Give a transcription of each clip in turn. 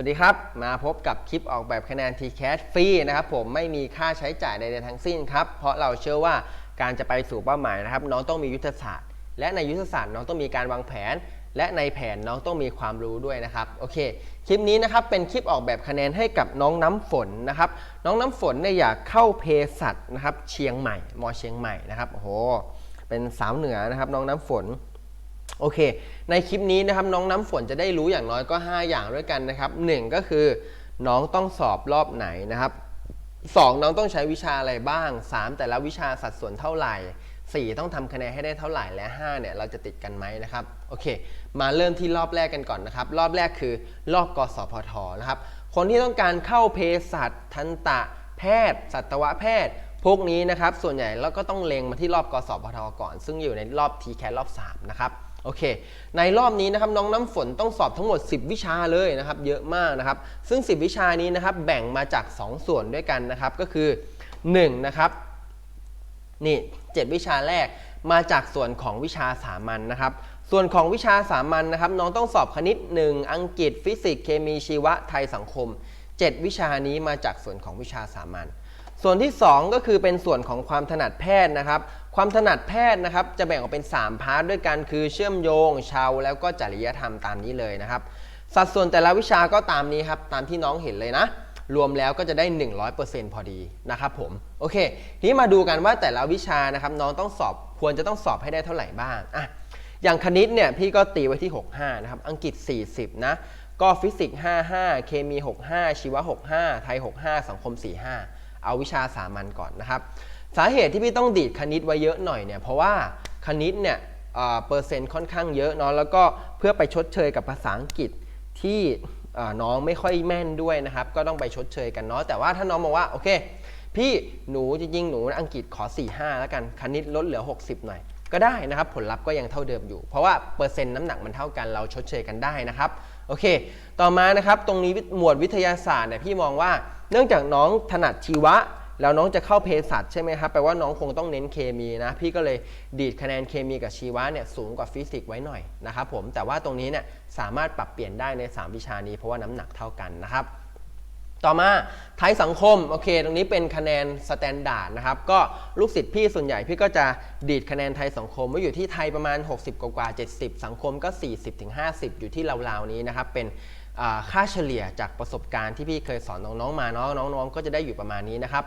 วัสดีครับ มาพบกับคลิปออกแบบคะแนน TCAS ฟรีนะครับผมไม่มีค่าใช้จ่ายใดๆทั้งสิ้นครับ เพราะเราเชื่อว่าการจะไปสู่เป้าหมายนะครับ น้องต้องมียุทธศาสตร์ และในยุทธศาสตร์น้องต้องมีการวางแผน และในแผนน้องต้องมีความรู้ด้วยนะครับโอเคคลิปนี้นะครับเป็นคลิปออกแบบคะแนนให้กับน้องน้ำฝนนะครับน้องน้ำฝนเนี่ยอยากเข้าเภสัชนะครับเชียงใหม่มอเชียงใหม่นะครับโอ้โหเป็นสาวเหนือนะครับน้องน้ำฝน โอเค ในคลิปนี้นะครับน้องน้ำฝนจะได้รู้อย่างน้อยก็ 5 อย่างด้วยกันนะครับ 1 ก็คือ น้องต้องสอบรอบไหนนะครับ 2 น้องต้องใช้วิชาอะไรบ้าง 3 แต่ละวิชาสัดส่วนเท่าไหร่ 4 ต้องทำคะแนนให้ได้เท่าไหร่และ 5 เนี่ยเราจะติดกันไหมนะครับโอเค มาเริ่มที่รอบแรกกันก่อนนะครับ รอบแรกคือรอบกสพทนะครับ คนที่ต้องการเข้าเภสัชทันตะแพทย์ สัตวแพทย์พวกนี้นะครับ ส่วนใหญ่เราก็ต้องเล็งมาที่รอบกสพทก่อน ซึ่งอยู่ในรอบ t c a t รอบ 3 นะครับ โอเค ในรอบนี้นะครับน้องน้ำฝนต้องสอบทั้งหมด 10 วิชาเลยนะครับเยอะมากนะครับ ซึ่ง 10 วิชานี้นะครับแบ่งมาจาก 2 ส่วนด้วยกันนะครับ ก็คือ1นะครับนี่7วิชาแรกมาจากส่วนของวิชาสามัญนนะครับ ส่วนของวิชาสามัญนนะครับ น้องต้องสอบคณิต 1 อังกฤษ ฟิสิกส์เคมีชีวะไทยสังคม 7 วิชานี้มาจากส่วนของวิชาสามัญส่วนที่ 2 ก็คือเป็นส่วนของความถนัดแพทย์นะครับ ความถนัดแพทย์นะครับจะแบ่งออกเป็น 3 พาร์ทด้วยกันคือเชื่อมโยง ชาวแล้วก็จริยธรรมตามนี้เลยนะครับ สัดส่วนแต่ละวิชาก็ตามนี้ครับ ตามที่น้องเห็นเลยนะ รวมแล้วก็จะได้ 100%พอดีนะครับผม โอเค ทีนี้มาดูกันว่าแต่ละวิชานะครับน้องต้องสอบควรจะต้องสอบให้ได้เท่าไหร่บ้างอะอย่างคณิตเนี่ยพี่ก็ตีไว้ที่ 65 นะครับ อังกฤษ 40 นะ ก็ฟิสิกส์ 55 เคมี 65 ชีวะ 65 ไทย 65 สังคม 45 เอาวิชาสามัญก่อนนะครับ สาเหตุที่พี่ต้องดีดคณิตไว้เยอะหน่อยเนี่ยเพราะว่าคณิตเนี่ยเปอร์เซ็นต์ค่อนข้างเยอะเนาะแล้วก็เพื่อไปชดเชยกับภาษาอังกฤษที่น้องไม่ค่อยแม่นด้วยนะครับ ก็ต้องไปชดเชยกันเนาะแต่ว่าถ้าน้องบอกว่าโอเค พี่หนูจริงๆหนูอังกฤษขอ 4-5 แล้วกันคณิตลดเหลือ 60 หน่อย ก็ได้นะครับ ผลลัพธ์ก็ยังเท่าเดิมอยู่ เพราะว่าเปอร์เซ็นต์น้ำหนักมันเท่ากันเราชดเชยกันได้นะครับโอเค ต่อมานะครับตรงนี้หมวดวิทยาศาสตร์เนี่ยพี่มองว่า เนื่องจากน้องถนัดชีวะ แล้วน้องจะเข้าเภสัชใช่ไหมครับแปลว่าน้องคงต้องเน้นเคมีนะ พี่ก็เลยดีดคะแนนเคมีกับชีวะเนี่ยสูงกว่าฟิสิกส์ไว้หน่อยนะครับผมแต่ว่าตรงนี้เนี่ยสามารถปรับเปลี่ยนได้ใน 3 วิชานี้ เพราะว่าน้ำหนักเท่ากันนะครับต่อมาไทยสังคมโอเค ตรงนี้เป็นคะแนนสแตนดาร์ดนะครับก็ลูกศิษย์พี่ส่วนใหญ่พี่ก็จะดีดคะแนนไทยสังคมไว้อยู่ที่ไทยประมาณ 60 กว่าๆ70 สังคมก็ 40-50 อยู่ที่ราวๆนี้นะครับเป็น ค่าเฉลี่ยจากประสบการณ์ที่พี่เคยสอนน้องๆมาเนาะน้องๆ ก็จะได้อยู่ประมาณนี้นะครับ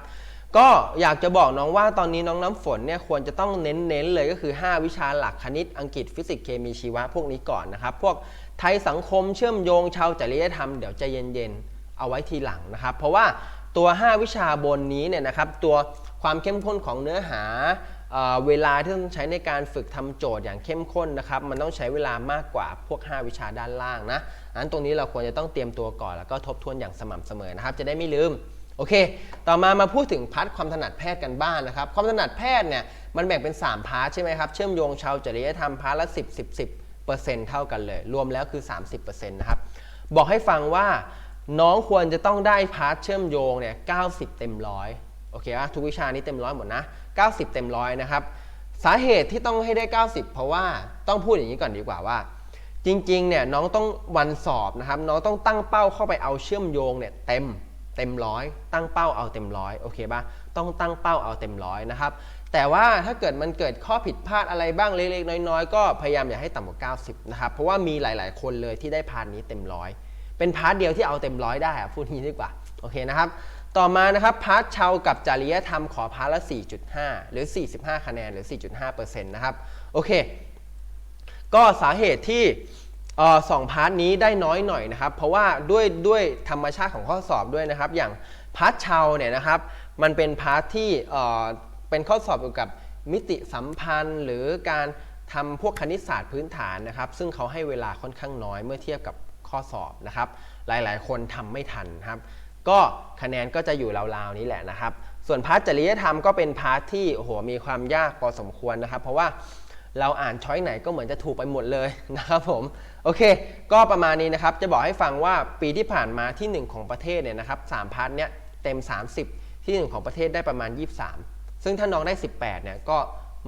ก็อยากจะบอกน้องว่าตอนนี้น้องน้ำฝนเนี่ยควรจะต้องเน้นๆเลยก็คือ 5 วิชาหลักคณิตอังกฤษฟิสิกส์เคมีชีวะพวกนี้ก่อนนะครับ พวกไทยสังคมเชื่อมโยงชาวจริยธรรมเดี๋ยวใจเย็นๆ เอาไว้ทีหลังนะครับ เพราะว่าตัว 5 วิชาบนนี้เนี่ยนะครับตัวความเข้มข้นของเนื้อหา เเวลาที่ต้องใช้ในการฝึกทำโจทย์อย่างเข้มข้นนะครับ มันต้องใช้เวลามากกว่าพวก 5 วิชาด้านล่างนะอันตรงนี้เราควรจะต้องเตรียมตัวก่อน แล้วก็ทบทวนอย่างสม่ำเสมอนะครับ จะได้ไม่ลืมโอเค ต่อมามาพูดถึงพาร์ทความถนัดแพทย์กันบ้างนนะครับ ความถนัดแพทย์เนี่ยมันแบ่งเป็น 3 พาร์ทใช่ไหมครับ เชื่อมโยงชาวจริยธรรมพาร์ทละ 10 10 10เปอร์เซ็นต์เท่ากันเลย รวมแล้วคือ 30%นะครับ บอกให้ฟังว่าน้องควรจะต้องได้พาร์ทเชื่อมโยงเนี่ย 90 เต็มร้อย โอเคว่าทุกวิชานี้เต็มร้อยหมดนะ 90 เต็มร้อยนะครับ สาเหตุที่ต้องให้ได้ 90 เพราะว่าต้องพูดอย่างนี้ก่อนดีกว่าว่า จริงๆเนี่ยน้องต้องวันสอบนะครับน้องต้องตั้งเป้าเข้าไปเอาเชื่อมโยงเนี่ยเต็มเต็มร้อยตั้งเป้าเอาเต็มร้อยโอเคป่ะต้องตั้งเป้าเอาเต็มร้อยนะครับแต่ว่าถ้าเกิดมันเกิดข้อผิดพลาดอะไรบ้างเล็กๆ น้อยๆ ก็พยายามอย่าให้ต่ำกว่า 90 นะครับ เพราะว่ามีหลายๆ คนเลยที่ได้พาร์ทนี้เต็มร้อยเป็นพาร์ทเดียวที่เอาเต็มร้อยได้อะพูดงี้ดีกว่า โอเคนะครับ ต่อมานะครับพาร์ทชาวกับจริยธรรมขอพาร์ทละ 4.5 หรือ 45 คะแนน หรือ 4.5%นะครับ โอเค ก็สาเหตุที่สองพาร์ทนี้ได้น้อยหน่อยนะครับ เพราะว่าด้วยด้วยธรรมชาติของข้อสอบด้วยนะครับ อย่างพาร์ทชาวเนี่ยนะครับ มันเป็นพาร์ทที่เป็นข้อสอบเกี่ยวกับมิติสัมพันธ์ หรือการทำพวกคณิตศาสตร์พื้นฐานนะครับ ซึ่งเขาให้เวลาค่อนข้างน้อยเมื่อเทียบกับข้อสอบนะครับ หลายๆ คนทำไม่ทันครับ ก็คะแนนก็จะอยู่ราวๆนี้แหละนะครับ ส่วนพาร์ทจริยธรรมก็เป็นพาร์ทที่โหมีความยากพอสมควรนะครับ เพราะว่าเราอ่านช้อยไหนก็เหมือนจะถูกไปหมดเลยนะครับผมโอเค ก็ประมาณนี้นะครับ จะบอกให้ฟังว่าปีที่ผ่านมาที่ 1 ของประเทศเนี่ยนะครับสามพาร์ทเนี้ยเต็ม 30 ที่ 1 ของประเทศได้ประมาณ 23 ซึ่งถ้าน้องได้ 18เนี่ยก็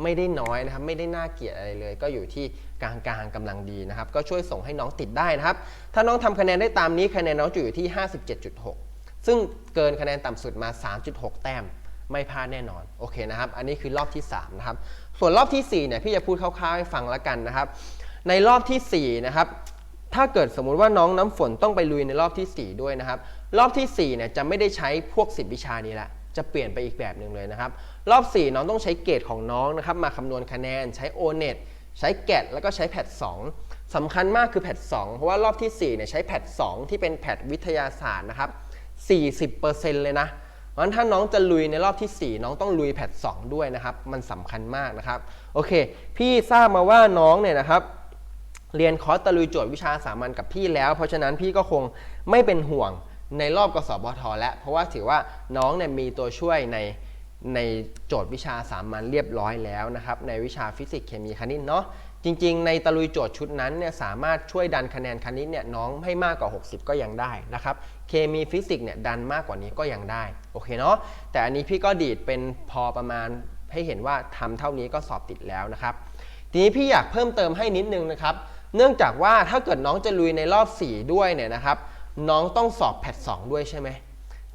ไม่ได้น้อยนะครับ ไม่ได้น่าเกลียดอะไรเลย ก็อยู่ที่กลางๆกำลังดีนะครับ ก็ช่วยส่งให้น้องติดได้นะครับ ถ้าน้องทำคะแนนได้ตามนี้คะแนนน้องจะอยู่ที่ 57.6 ซึ่งเกินคะแนนต่ำสุดมา 3.6 แต้มไม่พลาดแน่นอนโอเคนะครับ อันนี้คือรอบที่3นะครับส่วนรอบทีสี่4เนี่ยพี่จะพูดคร่าวๆให้ฟังแล้วกันนะครับ ในรอบทีสี่4นะครับถ้าเกิดสมมุติว่าน้องน้ำฝนต้องไปลุยในรอบทีสี่4 ด้วยนะครับ รอบทีสี่4เนี่ยจะไม่ได้ใช้พวก 10 วิชานี้ละจะเปลี่ยนไปอีกแบบหนึ่งเลยนะครับ รอบ 4 น้องต้องใช้เกรดของน้องนะครับ มาคำนวณคะแนน ใช้ o n e t ใช้แกดแล้วก็ใช้แพท2สำคัญมากคือแพท2เพราะว่ารอบที่4เนี่ยใช้แพท2ที่เป็นแพทวิทยาศาสตร์นะครับ 40%เลยนะเพราะฉะนั้นถ้าน้องจะลุยในรอบที่ 4 น้องต้องลุยแพท2ด้วยนะครับ มันสำคัญมากนะครับ โอเค พี่ทราบมาว่าน้องเนี่ยนะครับ เรียนคอร์สตะลุยโจทย์วิชาสามัญกับพี่แล้ว เพราะฉะนั้นพี่ก็คงไม่เป็นห่วงในรอบกสบทแล้วเพราะว่าถือว่าน้องเนี่ยมีตัวช่วยในในโจทย์วิชาสามัญเรียบร้อยแล้วนะครับ ในวิชาฟิสิกส์เคมีคณิตเนาะจริง ๆ ในตะลุยโจทย์ชุดนั้นเนี่ยสามารถช่วยดันคะแนนคณิตเนี่ยน้องให้มากกว่า 60 ก็ยังได้นะครับ เคมีฟิสิกส์เนี่ยดันมากกว่านี้ก็ยังได้โอเคเนาะแต่อันนี้พี่ก็ดีดเป็นพอประมาณให้เห็นว่าทำเท่านี้ก็สอบติดแล้วนะครับ ทีนี้พี่อยากเพิ่มเติมให้นิดนึงนะครับ เนื่องจากว่าถ้าเกิดน้องจะลุยในรอบ 4 ด้วยเนี่ยนะครับ น้องต้องสอบแพทสด้วยใช่ไหม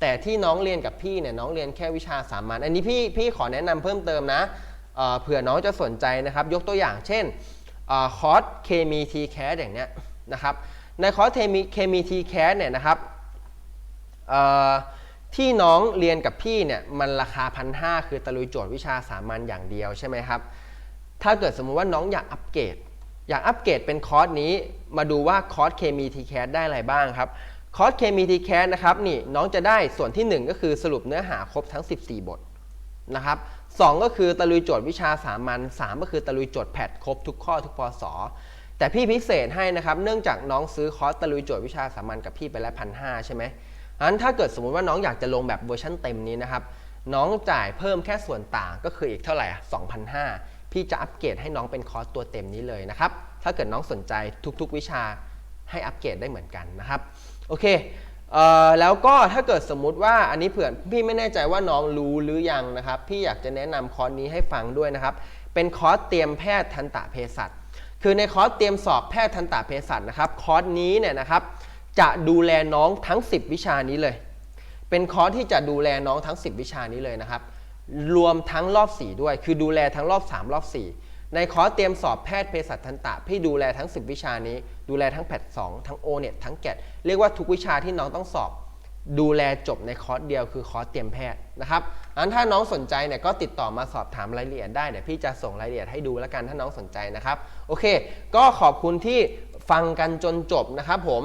แต่ที่น้องเรียนกับพี่เนี่ยน้องเรียนแค่วิชาสามัญอันนี้พี่พี่ขอแนะนำเพิ่มเติมนะเเผื่อน้องจะสนใจนะครับ ยกตัวอย่างเช่นอคอร์สเคมีทีแคสอย่างเนี้ยนะครับในคอร์สเคมีเคมีทีแคสเนี่ยนะครับ ที่น้องเรียนกับพี่เนี่ยมันราคาพันห้าคือตะลุยโจทย์วิชาสามัญอย่างเดียวใช่ไหมครับ ถ้าเกิดสมมุติว่าน้องอยากอัปเกรดอยากอัปเกรดเป็นคอร์สนี้มาดูว่าคอร์สเคมีทีแคสได้อะไรบ้างครับคอร์สเคมีทีแคสนะครับนี่น้องจะได้ส่วนที่ 1 ก็คือสรุปเนื้อหาครบทั้ง 14 บทนะครับสองก็คือตะลุยโจทย์วิชาสามัญ3ก็คือตะลุยโจทย์แพทครบทุกข้อทุกพศแต่พี่พิเศษให้นะครับเนื่องจากน้องซื้อคอร์สตะลุยโจทย์วิชาสามัญกับพี่ไปแล้วพันห้าใช่ไหม งั้นถ้าเกิดสมมุติว่าน้องอยากจะลงแบบเวอร์ชันเต็มนี้นะครับ น้องจ่ายเพิ่มแค่ส่วนต่างก็คืออีกเท่าไหร่2,500 พี่จะอัปเกรดให้น้องเป็นคอร์สตัวเต็มนี้เลยนะครับ ถ้าเกิดน้องสนใจทุกๆ วิชาให้อัปเกรดได้เหมือนกันนะครับ โอเคเออแล้วก็ถ้าเกิดสมมุติว่าอันนี้เผื่อพี่ไม่แน่ใจว่าน้องรู้หรือยังนะครับ พี่อยากจะแนะนำคอร์สนี้ให้ฟังด้วยนะครับ เป็นคอร์สเตรียมแพทย์ทันตะเภสัชคือในคอร์สเตรียมสอบแพทย์ทันตะเภสัชนะครับ คอร์สนี้เนี่ยนะครับ จะดูแลน้องทั้ง 10 วิชานี้เลย เป็นคอร์สที่จะดูแลน้องทั้ง 10 วิชานี้เลยนะครับ รวมทั้งรอบ 4 ด้วย คือดูแลทั้งรอบ 3 รอบ 4 ในคอร์สเตรียมสอบแพทย์เภสัชทันตะ พี่ดูแลทั้ง 10 วิชานี้ ดูแลทั้งแพท2ทั้ง o n e t ทั้งแกดเรียกว่าทุกวิชาที่น้องต้องสอบ ดูแลจบในคอร์สเดียวคือคอร์สเตรียมแพทย์นะครับงั้นถ้าน้องสนใจเนี่ยก็ติดต่อมาสอบถามรายละเอียดได้เดี๋ยวพี่จะส่งรายละเอียดให้ดูแล้วกันถ้าน้องสนใจนะครับ โอเค ก็ขอบคุณที่ฟังกันจนจบนะครับผม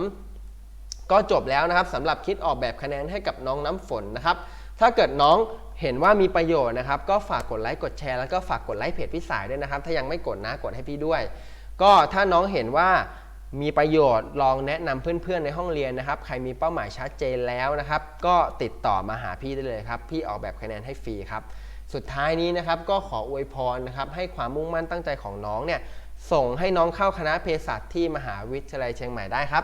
ก็จบแล้วนะครับสำหรับคิดออกแบบคะแนนให้กับน้องน้ำฝนนะครับ ถ้าเกิดน้องเห็นว่ามีประโยชน์นะครับ ก็ฝากกดไลค์กดแชร์แล้วก็ฝากกดไลค์เพจพี่สายด้วยนะครับ ถ้ายังไม่กดนะกดให้พี่ด้วย ก็ถ้าน้องเห็นว่ามีประโยชน์ลองแนะนำเพื่อนๆในห้องเรียนนะครับ ใครมีเป้าหมายชัดเจนแล้วนะครับ ก็ติดต่อมาหาพี่ได้เลยครับ พี่ออกแบบคะแนนให้ฟรีครับ สุดท้ายนี้นะครับก็ขออวยพรนะครับให้ความมุ่งมั่นตั้งใจของน้องเนี่ยส่งให้น้องเข้าคณะเภสัชที่มหาวิทยาลัยเชียงใหม่ได้ครับ